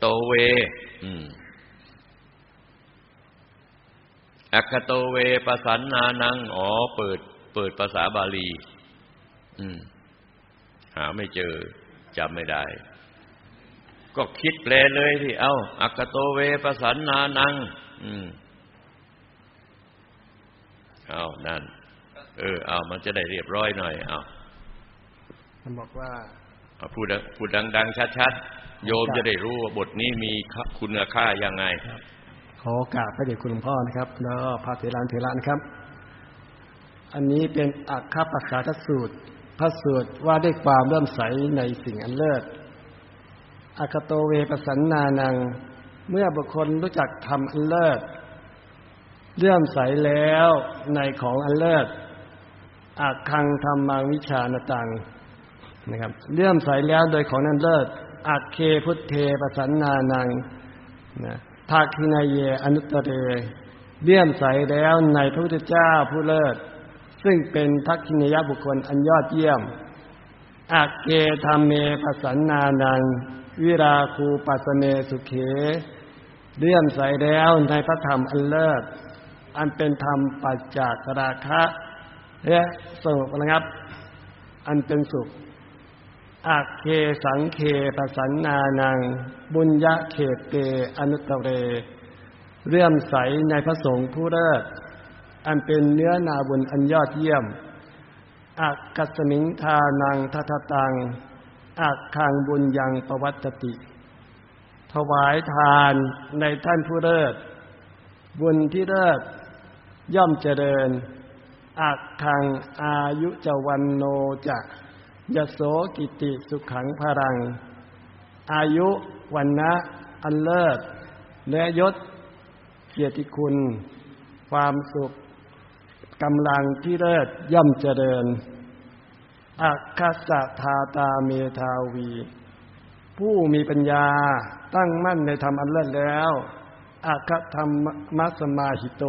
โตเวอืมอัคโตเวปสันนานัง อ๋อ เปิด เปิดภาษาบาลี อืม หาไม่เจอจำไม่ได้ ก็คิดแปลเลยที่เอา้าอัคโตเวปสันนานัง อืมเอานั่น เออ เอามันจะได้เรียบร้อยหน่อย เอามันบอกว่า พูดพูดดัง ๆ ชัดๆ โยมจะได้รู้ว่าบทนี้มีคุณค่ายังไงขอโอกาสพระเดชคุณหลวงพ่อนะครับ แล้วพระเถรานเถระนะครับ อันนี้เป็นอัคคปคาทสูตร พระสูตรว่าด้วยความเริ่มใสในสิ่งอันเลิศอัคโตเวปสันนานัง เมื่อบุคคลรู้จักทำอันเลิศเลื่อมใสแล้วในของอันเลิศอาคังธรรมังวิชานตัง นะครับเลื่อมใสแล้วโดยของนั้นเลิศอักเคพุทเทปสันนานังนะภาคินายเยอนุตเรเลื่อมใสแล้วในพระพุทธเจ้าผู้เลิศ ซึ่งเป็นทักขินยบุคคลอันยอดเยี่ยมอักเกธรรมเมปสันนานัง วิราคูปัสเมสุเขเลื่อมใสแล้วในพระธรรมอันเลิศ อันเป็นธรรมปัจจากราคะ และสงบระงับ อันเป็นสุข อักเคสังเคปสันนานัง บุญยะเขตเกอนุตเร เรื่อมใสในพระสงฆ์ผู้เลิศอันเป็นเนื้อนาบุญอันยอดเยี่ยม อักกัสมิงทานังทัตตัง อักคังบุญยังปวัตติ ถวายทานในท่านผู้เลิศบุญที่เลิศย่อมเจริญ อักคังอายุจวันโนจะ ยโสกิติสุขังพรัง อายุวันนะอันเลิศและยศเกียรติคุณ ความสุขกำลังที่เลิศย่อมเจริญอักขสะทาตาเมทาวี ผู้มีปัญญาตั้งมั่นในธรรมอันเลิศแล้วอัคธรรมมัสมาหิโต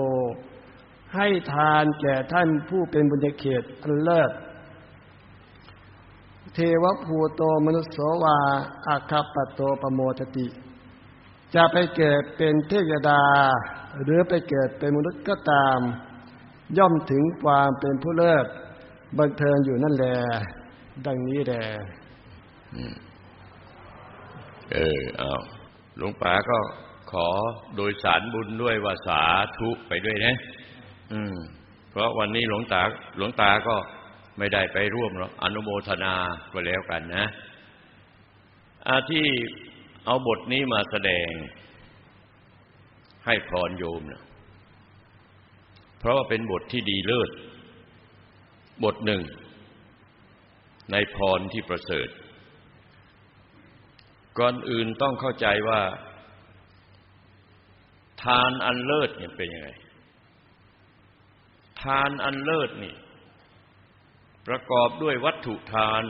ให้ทานแก่ท่านผู้เป็นบุญญเขตอันเลิศ เทวภูโตมนุสโสวาอาคาปโตปโมทติ จะไปเกิดเป็นเทวดา หรือไปเกิดเป็นมนุษย์ก็ตาม ย่อมถึงความเป็นผู้เลิศบันเทิงอยู่นั่นแหละดังนี้แหละเออเอาหลวงป๋าก็ขอโดยสารบุญด้วยว่าสาธุไปด้วยนะ อืม เพราะวันนี้หลวงตาหลวงตาก็ ไม่ได้ไปร่วมหรอกอนุโมทนาก็แล้วกันนะอาที่เอาบทนี้มาแสดง ให้พรโยมนะเพราะว่าเป็นบทที่ดีเลิศ บทหนึ่ง ในพรที่ประเสริฐ ก่อนอื่นต้องเข้าใจว่า ทานอันเลิศเนี่ยเป็นยังไง ทานอันเลิศนี่ ประกอบด้วยวัตถุทาน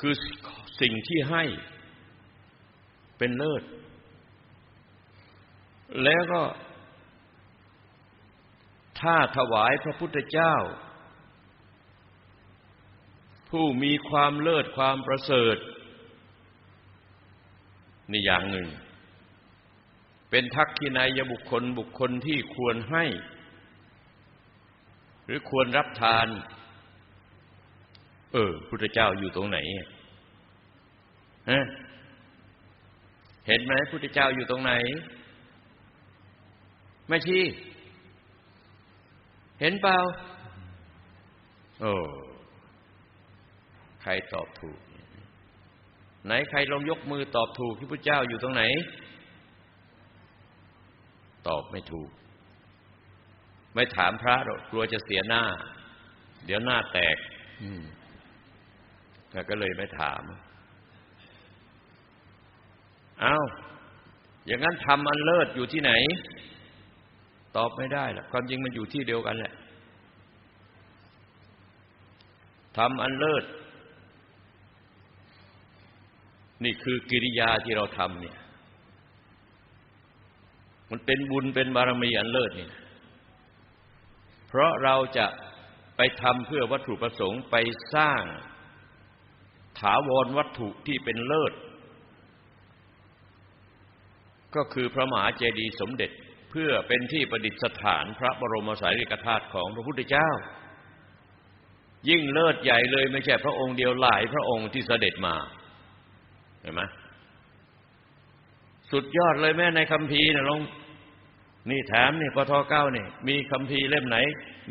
คือสิ่งที่ให้เป็นเลิศ แล้วก็ ถ้าถวายพระพุทธเจ้า ผู้มีความเลิศความประเสริฐนี่อย่างหนึ่ง เป็นทักขินายบุคคลบุคคลที่ควรให้ หรือควรรับทาน เออพุทธเจ้าอยู่ตรงไหนฮะเห็นไหมพุทธเจ้าอยู่ตรงไหนไม่ชีเห็นเปล่าโอ้ใครตอบถูก ไหนใครลองยกมือตอบถูกที่พระเจ้าอยู่ตรงไหน ตอบไม่ถูก ไม่ถามพระหรอกกลัวจะเสียหน้า เดี๋ยวหน้าแตก อืมก็เลยไม่ถาม เอา้า อย่างนั้นทำอันเลิศอยู่ที่ไหน ตอบไม่ได้หรอกความจริงมันอยู่ที่เดียวกันแหละทำอันเลิศ นี่คือกิริยาที่เราทำเนี่ย มันเป็นบุญเป็นบารมีอันเลิศนี่ เพราะเราจะไปทำเพื่อวัตถุประสงค์ไปสร้าง ถาวรวัตถุที่เป็นเลิศ ก็คือพระมหาเจดีย์สมเด็จเพื่อเป็นที่ประดิษฐานพระบรมสารีริกธาตุของพระพุทธเจ้า ยิ่งเลิศใหญ่เลยไม่ใช่พระองค์เดียวหลายพระองค์ที่เสด็จมาเห็นไหมสุดยอดเลยแม่ในคัมภีนะลอง นี่แถมนี่ปทเก้านี่มีคัมภีร์เล่มไหน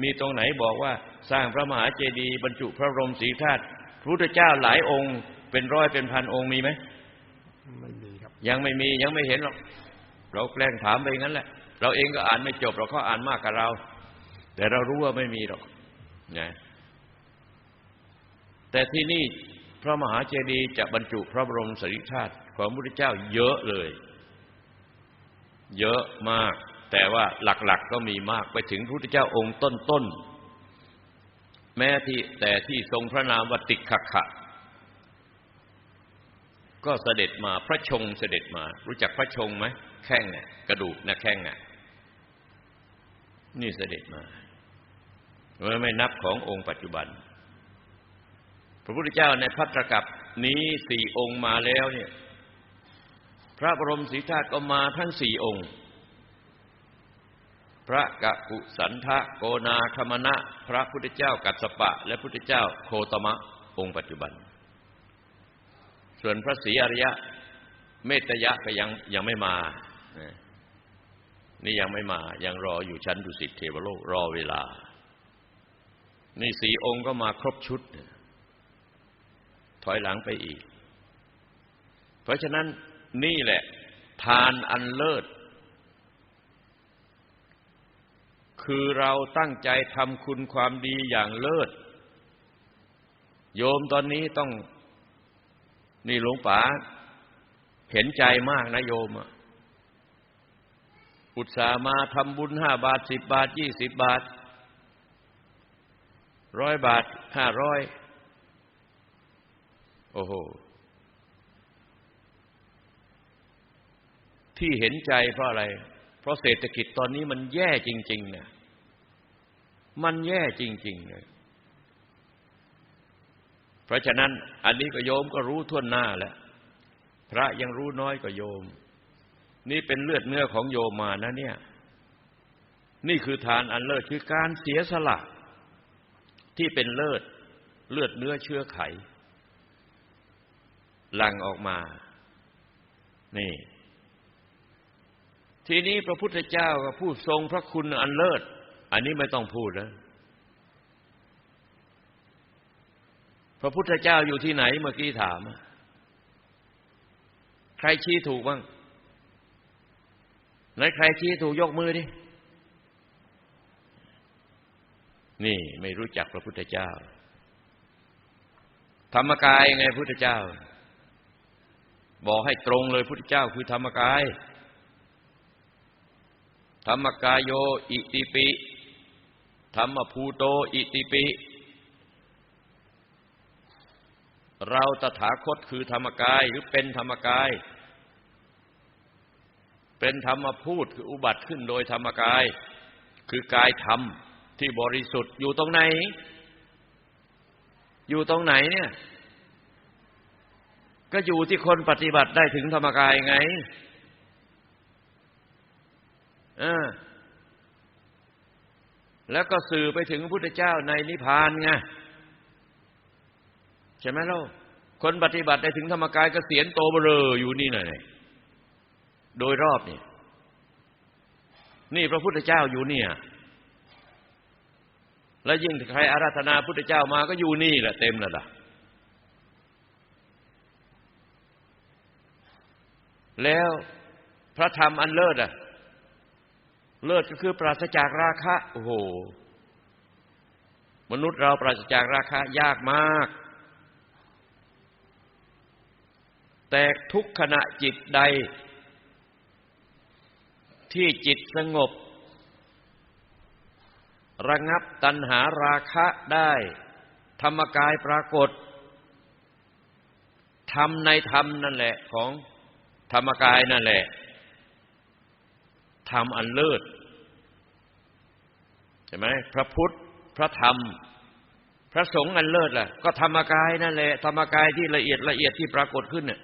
มีตรงไหนบอกว่าสร้างพระมหาเจดีย์บรรจุพระบรมศรีธาตุพระพุทธเจ้าหลายองค์ เป็นร้อยเป็นพันองค์มีไหมไม่มีครับ ยังไม่มียังไม่เห็นหรอกเราแกล้งถามไปงั้นแหละ เราเองก็อ่านไม่จบเราเขาอ่านมากกว่าเรา แต่เรารู้ว่าไม่มีหรอกนะแต่ที่นี่พระมหาเจดีย์จะบรรจุพระบรมสารีริกธาตุของพระพุทธเจ้าเยอะเลย เยอะมาก แต่ว่าหลักๆก็มีมากไปถึงพระพุทธเจ้าองค์ต้นๆแม้ที่แต่ที่ทรงพระนามวัติกขะ ก็เสด็จมาพระชงเสด็จมา รู้จักพระชงไหมแข้งเนี่ยกระดูกนะแข้งอะนี่เสด็จมาเมื่อไม่นับขององค์ปัจจุบัน พระพุทธเจ้าในพัตรกับนี้สี่องค์มาแล้วเนี่ย พระบรมศรีธาตุก็มาทั้งสี่องค์ พระกะกุสันทะโกนาคมณะ พระพุทธเจ้ากัสสปะ และพุทธเจ้าโคตมะองค์ปัจจุบัน ส่วนพระศรีอริยะ เมตยะก็ยังยังไม่มา นี่ยังไม่มา ยังรออยู่ชั้นดุสิตเทวโลกรอเวลา นี่สีองค์ก็มาครบชุด ถอยหลังไปอีก เพราะฉะนั้นนี่แหละ ทานอันเลิศ คือเราตั้งใจทำคุณความดีอย่างเลิศ โยมตอนนี้ต้อง นี่หลวงป๋าเห็นใจมากนะโยมอุตส่าห์มาทำบุญห้าบาทสิบบาทยี่สิบบาทร้อยบาทห้าร้อยโอ้โห ที่เห็นใจเพราะอะไร เพราะเศรษฐกิจตอนนี้มันแย่จริง ๆ เนี่ย มันแย่จริง ๆ เลย เพราะฉะนั้น อันนี้ก็โยมก็รู้ทั่วหน้าแล้ว พระยังรู้น้อยกว่าโยม นี่เป็นเลือดเนื้อของโยมมานะเนี่ย นี่คือทานอันเลิศคือการเสียสละ ที่เป็นเลิศเลือดเนื้อเชื้อไขหลั่งออกมา นี่ ทีนี้พระพุทธเจ้าก็พูดทรงพระคุณอันเลิศ อันนี้ไม่ต้องพูดแล้วพระพุทธเจ้าอยู่ที่ไหนเมื่อกี้ถาม ใครชี้ถูกบ้างไหนใครชี้ถูกยกมือดิ นี่ไม่รู้จักพระพุทธเจ้า ธรรมกายยังไงพุทธเจ้า บอกให้ตรงเลยพุทธเจ้าคือธรรมกาย ธรรมกายโยอิติปิ ธรรมภูโตอิติปิ เราตถาคตคือธรรมกายหรือเป็นธรรมกาย เป็นธรรมพูดคืออุบัติขึ้นโดยธรรมกาย คือกายธรรมที่บริสุทธิ์อยู่ตรงไหน อยู่ตรงไหนเนี่ย ก็อยู่ที่คนปฏิบัติได้ถึงธรรมกายไง เออ แล้วก็สื่อไปถึงพระพุทธเจ้าในนิพพานไงใช่ไหมล่ะคนปฏิบัติได้ถึงธรรมกายก็เสียนโตเบลออยู่นี่หน่อยโดยรอบนี่นี่พระพุทธเจ้าอยู่เนี่ย แล้วยิ่งใครอาราธนาพุทธเจ้ามาก็อยู่นี่แหละเต็มแล้วล่ะแล้วพระธรรมอันเลิศอะ เลิศก็คือปราศจากราคะ โอ้โห มนุษย์เราปราศจากราคะ ยากมาก แต่ทุกขณะจิตใด ที่จิตสงบ ระงับตัณหาราคะได้ ธรรมกายปรากฏธรรมในธรรมนั่นแหละของธรรมกายนั่นแหละ ธรรมอันเลิศใช่ไหมพระพุทธ พระธรรม พระสงฆ์อันเลิศล่ะก็ธรรมกายนั่นแหละธรรมกายที่ละเอียดละเอียดที่ปรากฏขึ้นเนี่ย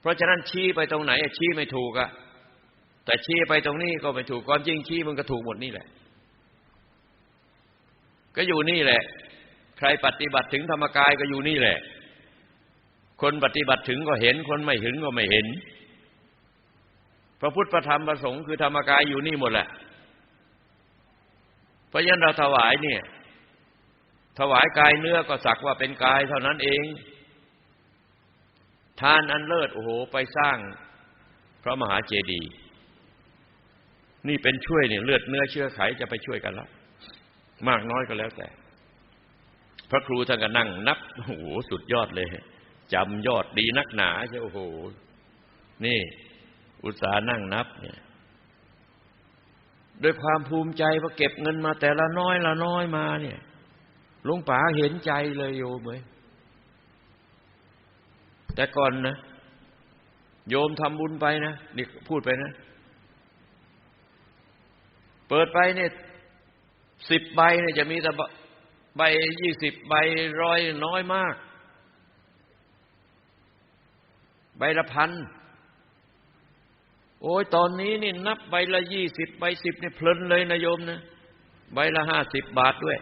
เพราะฉะนั้นชี้ไปตรงไหนชี้ไม่ถูกอะแต่ชี้ไปตรงนี้ก็ไม่ถูกความจริงชี้มันก็ถูกหมดนี่แหละ ก็อยู่นี่แหละ ใครปฏิบัติถึงธรรมกายก็อยู่นี่แหละ คนปฏิบัติถึงก็เห็น คนไม่ถึงก็ไม่เห็น พระพุทธพระธรรมพระสงฆ์คือธรรมกายอยู่นี่หมดแหละเพราะฉะนั้นเราถวายเนี่ย ถวายกายเนื้อก็สักว่าเป็นกายเท่านั้นเอง ทานอันเลิศโอ้โหไปสร้างพระมหาเจดีย์นี่เป็นช่วยเนี่ยเลือดเนื้อเชื้อไขจะไปช่วยกันล้วมากน้อยก็แล้วแต่ พระครูท่านก็นั่งนับโอ้โหสุดยอดเลยจำยอดดีนักหนาใช่โอ้โห นี่ อุตสาห์นั่งนับเนี่ยด้วยความภูมิใจพอเก็บเงินมาแต่ละน้อยละน้อยมาเนี่ยลวงป๋าเห็นใจเลยโยมเอ้ยแต่ก่อนนะ โยมทำบุญไปนะนี่พูดไปนะ เปิดไปเนี่ยสิบใบเนี่ยจะมีแต่ใบยี่สิบใบร้อยน้อยมาก ใบละพัน โอ้ยตอนนี้นี่นับใบละยี่สิบใบสิบนี่เพลินเลยนะโยมนะใบละห้าสิบบาทด้วย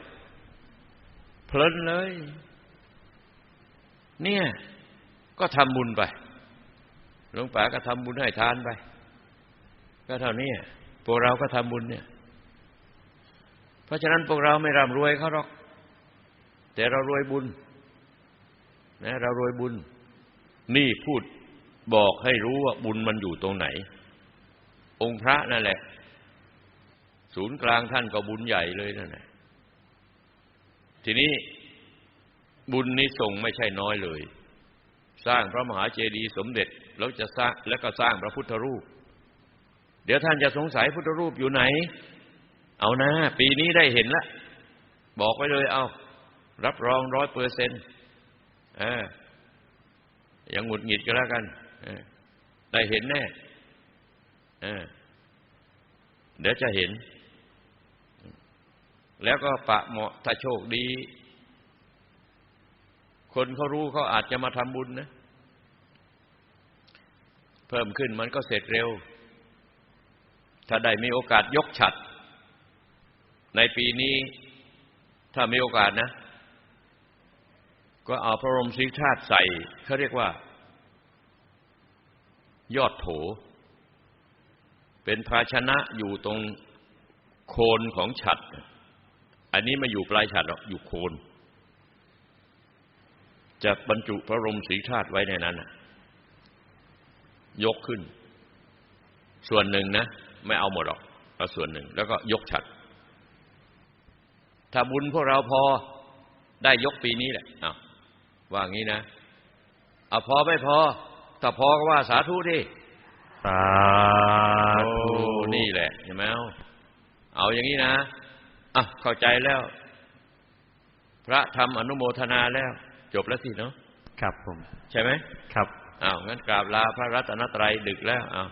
เพลินเลย เนี่ย ก็ทำบุญไปหลวงป๋าก็ทำบุญให้ทานไป ก็เท่านี้พวกเราก็ทำบุญเนี่ย เพราะฉะนั้นพวกเราไม่ร่ำรวยเขาหรอก แต่เรารวยบุญนะเรารวยบุญ นี่พูดบอกให้รู้ว่าบุญมันอยู่ตรงไหน องค์พระนั่นแหละ ศูนย์กลางท่านก็บุญใหญ่เลยนั่นแหละทีนี้บุญนี้ส่งไม่ใช่น้อยเลย สร้างพระมหาเจดีย์สมเด็จแล้วจะสร้างแล้วก็สร้างพระพุทธรูป เดี๋ยวท่านจะสงสัยพุทธรูปอยู่ไหน เอานะ ปีนี้ได้เห็นละ บอกไว้เลยเอา รับรองร้อยเปอร์เซ็นต์อย่างหงุดหงิดก็แล้วกันได้เห็นแน่ เดี๋ยวจะเห็น แล้วก็ปะเหมาะถ้าโชคดี คนเขารู้เขาอาจจะมาทำบุญนะ เพิ่มขึ้นมันก็เสร็จเร็ว ถ้าได้มีโอกาสยกฉัด ในปีนี้ถ้ามีโอกาสนะ ก็เอาพระบรมศรีธาตุใส่เขาเรียกว่า ยอดโถ เป็นภาชนะอยู่ตรงโคนของฉัด อันนี้ม่อยู่ปลายฉัดหรอกอยู่โคน จะบรรจุพระรมศรีธาตุไว้ในนั้นยกขึ้น ส่วนหนึ่งนะ ไม่เอาหมดหรอกเอาส่วนหนึ่ง แล้วก็ยกฉัด ถ้าบุญพวกเราพอได้ยกปีนี้แหละอ้าวว่างี้นะเอาพอไม่พอถ้าพอก็ว่าสาธุดิสา ธุโอ้นี่แหละเห็นไหมเอาเอาอย่างนี้นะอะเข้าใจแล้ว พระทำอนุโมทนาแล้ว จบแล้วสิเนาะครับผม ใช่ไหมครับอ้าวงั้นกราบลาพระรัตนตรัยดึกแล้วอ้าว